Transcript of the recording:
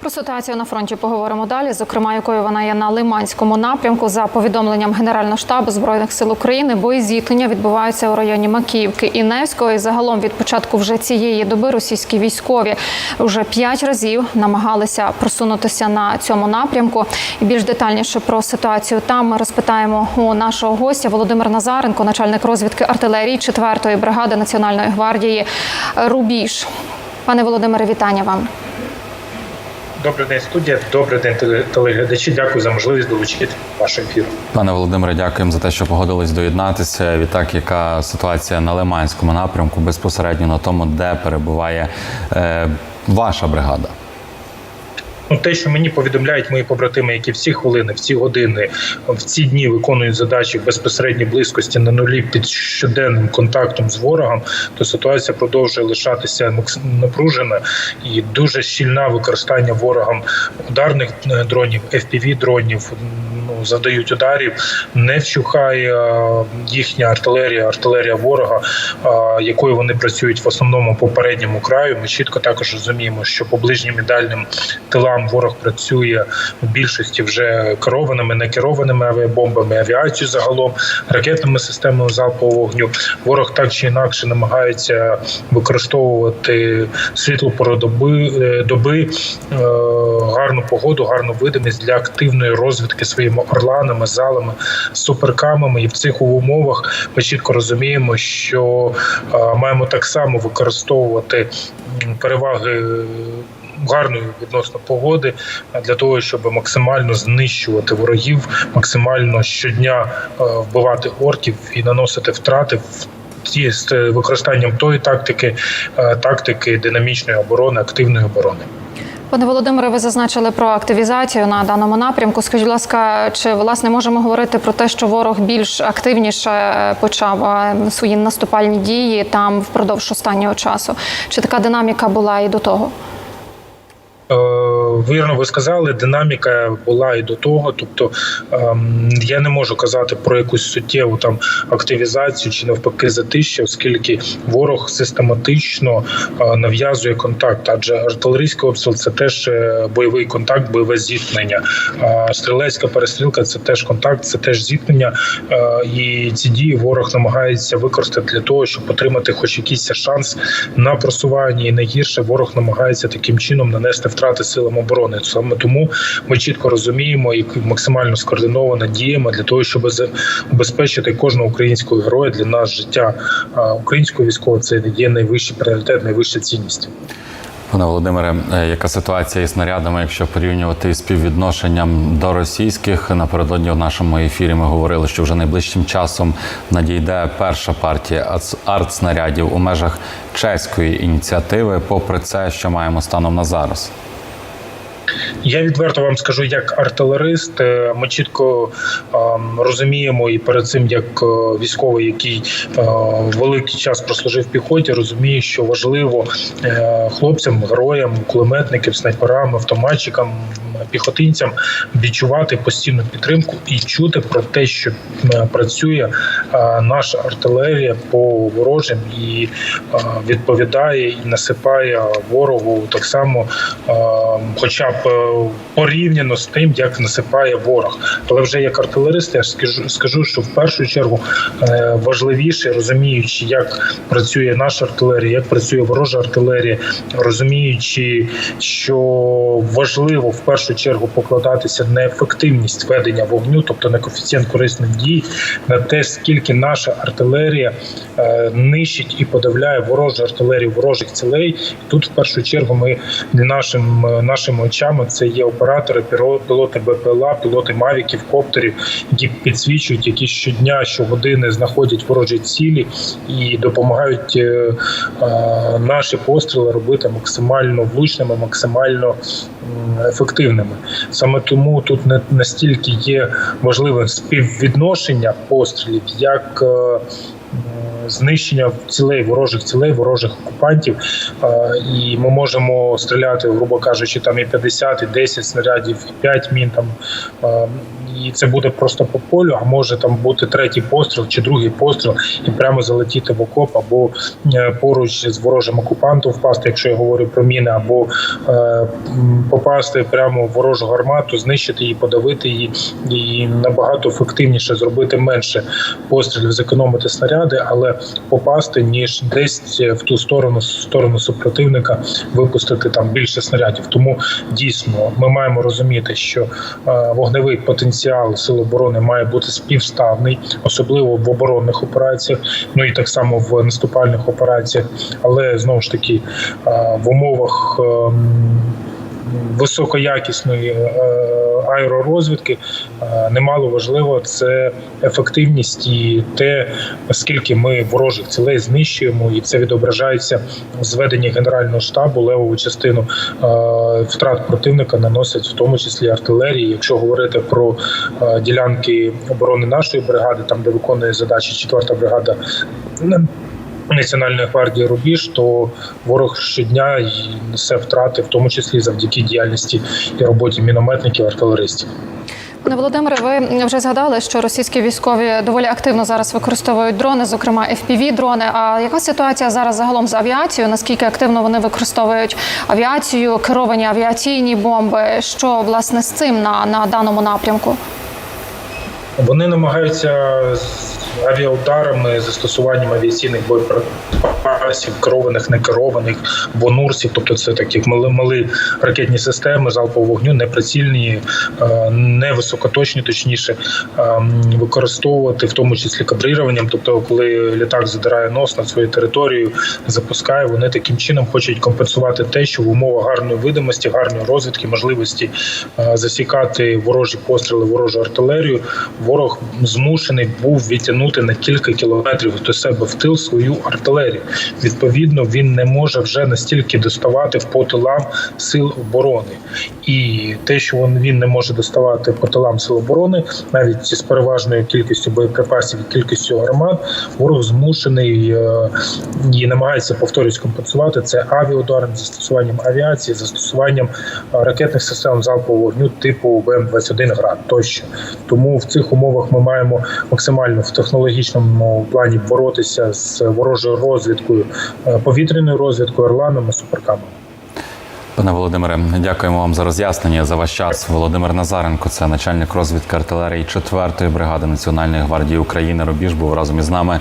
Про ситуацію на фронті поговоримо далі. Зокрема, якою вона є на Лиманському напрямку. За повідомленням Генерального штабу збройних сил України, бої зіткнення відбуваються у районі Макіївки і Невського. І загалом від початку вже цієї доби російські військові вже п'ять разів намагалися просунутися на цьому напрямку. І більш детальніше про ситуацію там ми розпитаємо у нашого гостя Володимир Назаренко, начальник розвідки артилерії 4-ї бригади Національної гвардії Рубіж. Пане Володимире, вітання вам. Добрий день, студія. Добрий день, телеглядачі. Дякую за можливість долучити ваш ефір. Пане Володимире, дякуємо за те, що погодились доєднатися. Відтак, яка ситуація на Лиманському напрямку безпосередньо на тому, де перебуває е, ваша бригада? Ну, те, що мені повідомляють мої побратими, які всі хвилини, всі години, в ці дні виконують задачі в безпосередній близькості на нулі під щоденним контактом з ворогом, то ситуація продовжує лишатися напружена і дуже щільна використання ворогом ударних е, дронів, fpv дронів. Завдають ударів, не вщухає е, їхня артилерія, артилерія ворога, е, якою вони працюють в основному по передньому краю. Ми чітко також розуміємо, що по ближнім і дальним тилам ворог працює в більшості вже керованими, не керованими авіабомбами, авіацією загалом, ракетними системами залпового вогню. Ворог так чи інакше намагається використовувати світло пору доби, е, доби гарну погоду, гарну видимість для активної розвідки своїми орланами, залами, суперкамами. І в цих умовах ми чітко розуміємо, що е, маємо так само використовувати переваги. Гарної відносно погоди для того, щоб максимально знищувати ворогів, максимально щодня е, вбивати орків і наносити втрати в ті з е, використанням тої тактики, е, тактики динамічної оборони, активної оборони. Пане Володимире, ви зазначили про активізацію на даному напрямку. Скажіть, будь ласка, чи власне можемо говорити про те, що ворог більш активніше е, почав е, свої наступальні дії там впродовж останнього часу? Чи така динаміка була і до того? Е, Вірно, ви сказали, динаміка була і до того. Тобто ем, я не можу казати про якусь суттєву там активізацію чи навпаки затища, оскільки ворог систематично е, нав'язує контакт. Адже артилерійський обстріл це теж е, бойовий контакт, бойове зіткнення. Стрілецька перестрілка це теж контакт, це теж зіткнення. Е, І ці дії ворог намагається використати для того, щоб отримати хоч якийсь шанс на просування. І найгірше ворог намагається таким чином нанести втрати силам оборони. Саме тому ми чітко розуміємо і максимально скоординовано діємо для того, щоб забезпечити кожного українського героя для нас життя українського військового. Це є найвищий пріоритет, найвища цінність. Пане Володимире, е, яка ситуація із снарядами, якщо порівнювати з співвідношенням до російських? Напередодні в нашому ефірі ми говорили, що вже найближчим часом надійде перша партія артснарядів у межах чеської ініціативи. Попри це, що маємо станом на зараз. Я відверто вам скажу, як артилерист, е, ми чітко ем, розуміємо, і перед цим як е, військовий, який е, великий час прослужив піхоті, розуміє, що важливо хлопцям, героям, кулеметникам, снайперам, автоматчикам, піхотинцям відчувати постійну підтримку і чути про те, що працює наша артилерія по ворожим і відповідає і насипає ворогу так само, хоча б порівняно з тим, як насипає ворог. Але вже як артилерист, я скажу, скажу, що в першу чергу е, важливіше, розуміючи, як працює наша артилерія, як працює ворожа артилерія, розуміючи, що важливо в першу чергу покладатися на ефективність ведення вогню, тобто на коефіцієнт корисних дій, на те, скільки наша артилерія е, нищить і подавляє ворожу артилерію ворожих цілей. Тут в першу чергу ми нашим е, нашими очами це є оператори, пілоти БПЛА, пілоти мавіків, коптерів, які підсвічують, які щодня, щогодини знаходять ворожі цілі і допомагають е, е, наші постріли робити максимально влучними, максимально м, ефективними. Саме тому тут не настільки є важливим співвідношення пострілів, як е, знищення цілей ворожих цілей, ворожих окупантів. Е, І ми можемо стріляти, грубо кажучи, там і 50, і 10 снарядів, і 5 мін там. е, і це буде просто по полю. А може там бути третій постріл чи другий постріл, і прямо залетіти в окоп або е, поруч з ворожим окупантом впасти, якщо я говорю про міни, або е, попасти прямо в ворожу гармату, знищити її, подавити її, і набагато ефективніше зробити менше пострілів, зекономити снаряди, але попасти ніж десь в ту сторону, в сторону супротивника, випустити там більше снарядів. Тому дійсно ми маємо розуміти, що е, вогневий потенціал сил оборони має бути співставний, особливо в оборонних операціях, ну і так само в наступальних операціях. Але знову ж таки е, в умовах. Високоякісної е, аеророзвідки е, немало важливо це ефективність і те, наскільки ми ворожих цілей знищуємо, і це відображається в зведенні генерального штабу. Левову частину е, втрат противника наносять в тому числі артилерії. Якщо говорити про ділянки оборони нашої бригади, там де виконує задачі четверта бригада. Національної гвардії Рубіж, то ворог щодня несе втрати, в тому числі завдяки діяльності і роботі мінометників, артилеристів. Пане Володимире, ви вже згадали, що російські військові доволі активно зараз використовують дрони, зокрема fpv дрони. А яка ситуація зараз загалом з авіацією? Наскільки активно вони використовують авіацію, керовані авіаційні бомби? Що власне з цим на, на даному напрямку? Вони намагаються авіаударами, застосуванням авіаційних боєприпасів, керованих, некерованих, бонурсів, тобто це такі мали, мали ракетні системи залпового вогню, неприцільні, е, невисокоточні, точніше, е, використовувати в тому числі кадрируванням. Тобто, коли літак задирає нос над своєю територією, запускає, вони таким чином хочуть компенсувати те, що в умовах гарної видимості, гарної розвідки, можливості е, засікати ворожі постріли, ворожу артилерію. Ворог змушений був відтягнути на кілька кілометрів до себе в тил свою артилерію. Відповідно, він не може вже настільки доставати в по тилам сил оборони. І те, що він, не може доставати по тилам сил оборони, навіть з переважною кількістю боєприпасів і кількістю гармат, ворог змушений е, і намагається повторюсь компенсувати це авіаударом, застосуванням авіації, застосуванням е, ракетних систем залпового вогню типу БМ-21 град тощо. Тому в цих умовах ми маємо максимально в технологічному плані боротися з ворожою розвідкою, е, повітряною розвідкою, орланами, суперками. Пане Володимире, дякуємо вам за роз'яснення за ваш час. Володимир Назаренко, це начальник розвідки артилерії 4-ї бригади Національної гвардії України. Рубіж був разом із нами.